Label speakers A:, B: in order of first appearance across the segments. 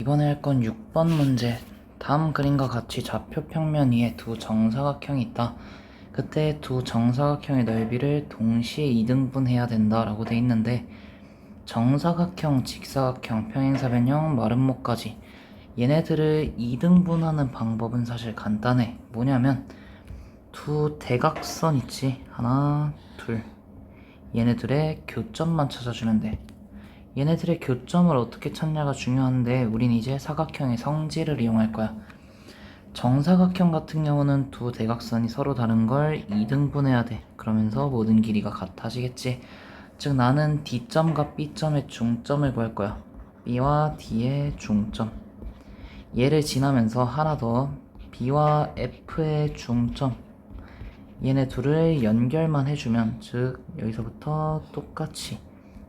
A: 이번에 할 건 6번 문제. 다음 그림과 같이 좌표 평면 위에 두 정사각형이 있다. 그때 두 정사각형의 넓이를 동시에 2등분해야 된다라고 돼 있는데 정사각형, 직사각형, 평행사변형, 마름모까지 얘네들을 2등분하는 방법은 사실 간단해. 뭐냐면 두 대각선 있지? 하나, 둘. 얘네들의 교점만 찾아주면 돼. 얘네들의 교점을 어떻게 찾냐가 중요한데 우린 이제 사각형의 성질을 이용할 거야. 정사각형 같은 경우는 두 대각선이 서로 다른 걸 2등분해야 돼. 그러면서 모든 길이가 같아지겠지. 즉 나는 D점과 B점의 중점을 구할 거야. B와 D의 중점. 얘를 지나면서 하나 더 B와 F의 중점. 얘네 둘을 연결만 해주면 즉 여기서부터 똑같이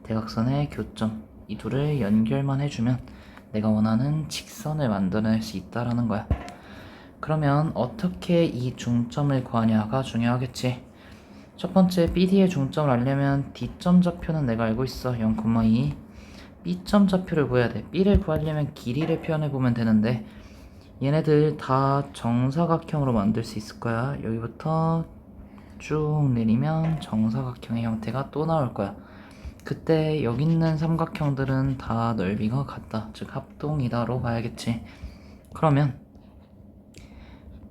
A: 대각선의 교점 이 둘을 연결만 해주면 내가 원하는 직선을 만들어낼 수 있다라는 거야. 그러면 어떻게 이 중점을 구하냐가 중요하겠지. 첫 번째 BD의 중점을 알려면 D점 좌표는 내가 알고 있어 0,2 B점 좌표를 구해야 돼. B를 구하려면 길이를 표현해 보면 되는데 얘네들 다 정사각형으로 만들 수 있을 거야. 여기부터 쭉 내리면 정사각형의 형태가 또 나올 거야. 그때 여기 있는 삼각형들은 다 넓이가 같다. 즉 합동이다로 봐야겠지. 그러면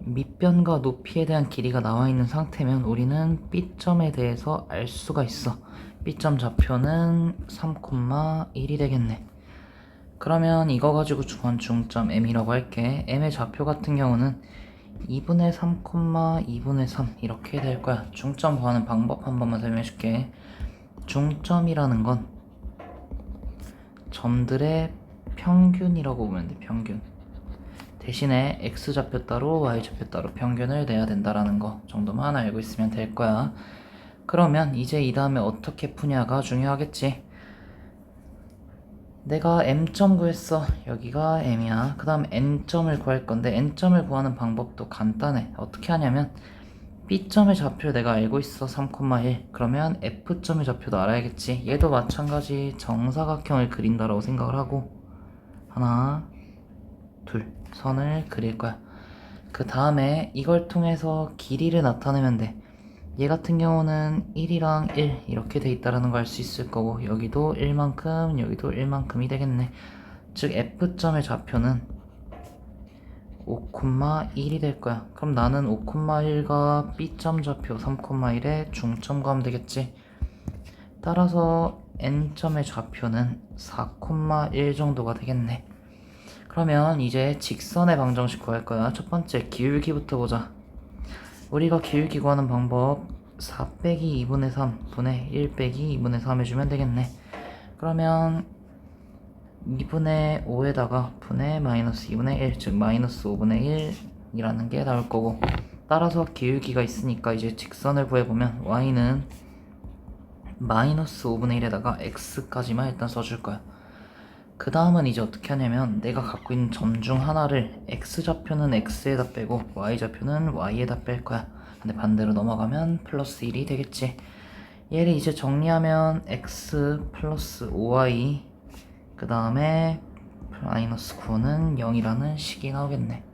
A: 밑변과 높이에 대한 길이가 나와 있는 상태면 우리는 B점에 대해서 알 수가 있어. B점 좌표는 3,1이 되겠네. 그러면 이거 가지고 구한 중점 M이라고 할게. M의 좌표 같은 경우는 2분의 3, 2분의 3 이렇게 될 거야. 중점 구하는 방법 한 번만 설명해 줄게. 중점이라는 건 점들의 평균이라고 보면 돼. 평균. 대신에 x 좌표 따로 y 좌표 따로 평균을 내야 된다라는 거 정도만 알고 있으면 될 거야. 그러면 이제 이 다음에 어떻게 푸냐가 중요하겠지. 내가 m점 구했어. 여기가 m이야. 그 다음 n점을 구할 건데 n점을 구하는 방법도 간단해. 어떻게 하냐면 B점의 좌표를 내가 알고 있어 3,1 그러면 F점의 좌표도 알아야겠지. 얘도 마찬가지 정사각형을 그린다라고 생각을 하고. 하나 둘. 선을 그릴 거야. 그 다음에 이걸 통해서 길이를 나타내면 돼얘 같은 경우는 1이랑 1 이렇게 돼 있다라는 걸 알 수 있을 거고 여기도 1만큼 여기도 1만큼이 되겠네. 즉 F점의 좌표는 5,1이 될 거야. 그럼 나는 5,1과 B점 좌표 3,1의 중점 구하면 되겠지. 따라서 N점의 좌표는 4,1 정도가 되겠네. 그러면 이제 직선의 방정식 구할 거야. 첫 번째 기울기부터 보자. 우리가 기울기 구하는 방법 4 빼기 2분의 3 분의 1 빼기 2분의 3 해주면 되겠네. 그러면 2분의 5에다가 분의 마이너스 2분의 1, 즉 마이너스 5분의 1이라는 게 나올 거고 따라서 기울기가 있으니까 이제 직선을 구해보면 y는 마이너스 5분의 1에다가 x까지만 일단 써줄 거야. 그 다음은 이제 어떻게 하냐면 내가 갖고 있는 점 중 하나를 x좌표는 x에다 빼고 y좌표는 y에다 뺄 거야. 근데 반대로 넘어가면 플러스 1이 되겠지. 얘를 이제 정리하면 x 플러스 5y 그 다음에 마이너스 9는 0이라는 식이 나오겠네.